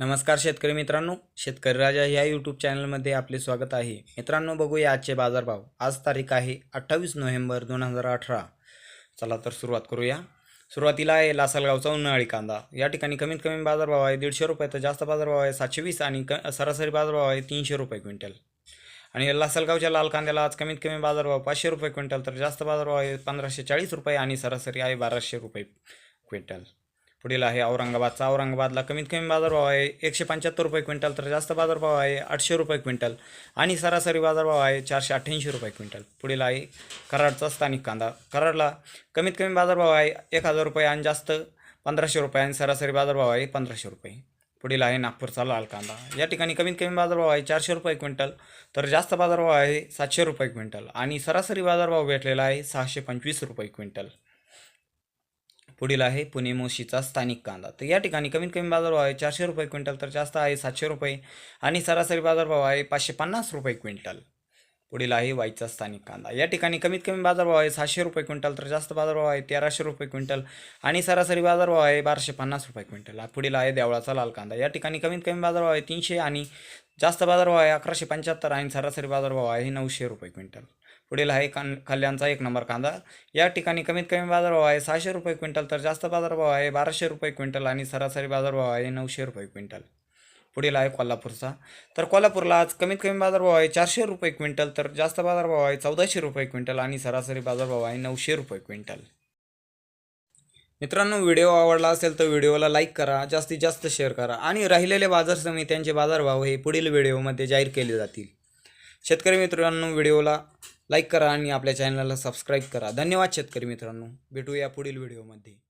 नमस्कार शेतकरी मित्रांनो शेतकरी राजा या यूट्यूब चॅनलमध्ये आपले स्वागत आहे. मित्रांनो बघूया आजचे बाजारभाव. आज तारीख आहे अठ्ठावीस नोव्हेंबर दोन हजार अठरा. चला तर सुरुवात करूया. सुरुवातीला आहे लासलगावचा उन्हाळी कांदा. या ठिकाणी कमीत कमी बाजारभाव आहे दीडशे रुपये तर जास्त बाजारभाव आहे सातशे वीस आणि क सरासरी बाजारभाव आहे तीनशे रुपये क्विंटल. आणि लासलगावच्या लाल कांद्याला आज कमीत कमी बाजारभाव पाचशे रुपये क्विंटल तर जास्त बाजारभाव आहे पंधराशे चाळीस रुपये आणि सरासरी आहे बाराशे रुपये क्विंटल. पुढील आहे औरंगाबादचा औरंगाबादला कमीत कमी बाजारभाव आहे एकशे पंच्याहत्तर रुपये क्विंटल तर जास्त बाजारभाव आहे आठशे रुपये क्विंटल. आणि सरासरी बाजारभाव आहे चारशे अठ्ठ्याऐंशी रुपये क्विंटल. पुढील आहे कराडचा स्थानिक कांदा. कराडला कमीत कमी बाजारभाव आहे एक हजार रुपये आणि जास्त पंधराशे रुपये आणि सरासरी बाजारभाव आहे पंधराशे रुपये. पुढील आहे नागपूरचा लाल कांदा. या ठिकाणी कमीत कमी बाजारभाव आहे चारशे रुपये क्विंटल तर जास्त बाजारभाव आहे सातशे रुपये क्विंटल आणि सरासरी बाजारभाव भेटलेला आहे सहाशे पंचवीस रुपये क्विंटल. पुढील आहे पुणे मोशीचा स्थानिक कांदा. तर या ठिकाणी कमीत कमी बाजारभाव आहे चारशे रुपये क्विंटल तर जास्त आहे सातशे रुपये. आणि सरासरी बाजारभाव आहे पाचशे पन्नास रुपये क्विंटल. पुढील आहे वाईचा स्थानिक कांदा. या ठिकाणी कमीत कमी बाजारभाव आहे सहाशे रुपये क्विंटल तर जास्त बाजारभाव आहे तेराशे रुपये क्विंटल. आणि सरासरी बाजारभाव आहे बाराशे पन्नास रुपये क्विंटल. पुढील आहे देवळाचा लाल कांदा. या ठिकाणी कमीत कमी बाजारभाव आहे तीनशे आणि जास्त बाजारभाव आहे अकराशे पंच्याहत्तर आणि सरासरी बाजारभाव आहे नऊशे रुपये क्विंटल. पुढील आहे कान कल्याणचा एक नंबर कांदा. या ठिकाणी कमीत कमी बाजारभाव आहे सहाशे रुपये क्विंटल तर जास्त बाजारभाव आहे बाराशे रुपये क्विंटल आणि सरासरी बाजारभाव आहे नऊशे रुपये क्विंटल. पुढील आहे कोल्हापूरचा. तर कोल्हापूरला आज कमीत कमी बाजारभाव आहे चारशे रुपये क्विंटल तर जास्त बाजारभाव आहे चौदाशे रुपये क्विंटल आणि सरासरी बाजारभाव आहे नऊशे रुपये क्विंटल. मित्रांनो व्हिडिओ आवडला असेल तर व्हिडिओला लाईक करा जास्तीत जास्त शेअर करा आणि राहिलेले बाजार समित्यांचे बाजारभाव हे पुढील व्हिडिओमध्ये जाहीर केले जातील. शेतकरी मित्रांनो व्हिडिओला लाईक करा आणि आपल्या चॅनलला सबस्क्राईब करा. धन्यवाद शेतकरी मित्रांनो. भेटूया पुढील व्हिडिओमध्ये.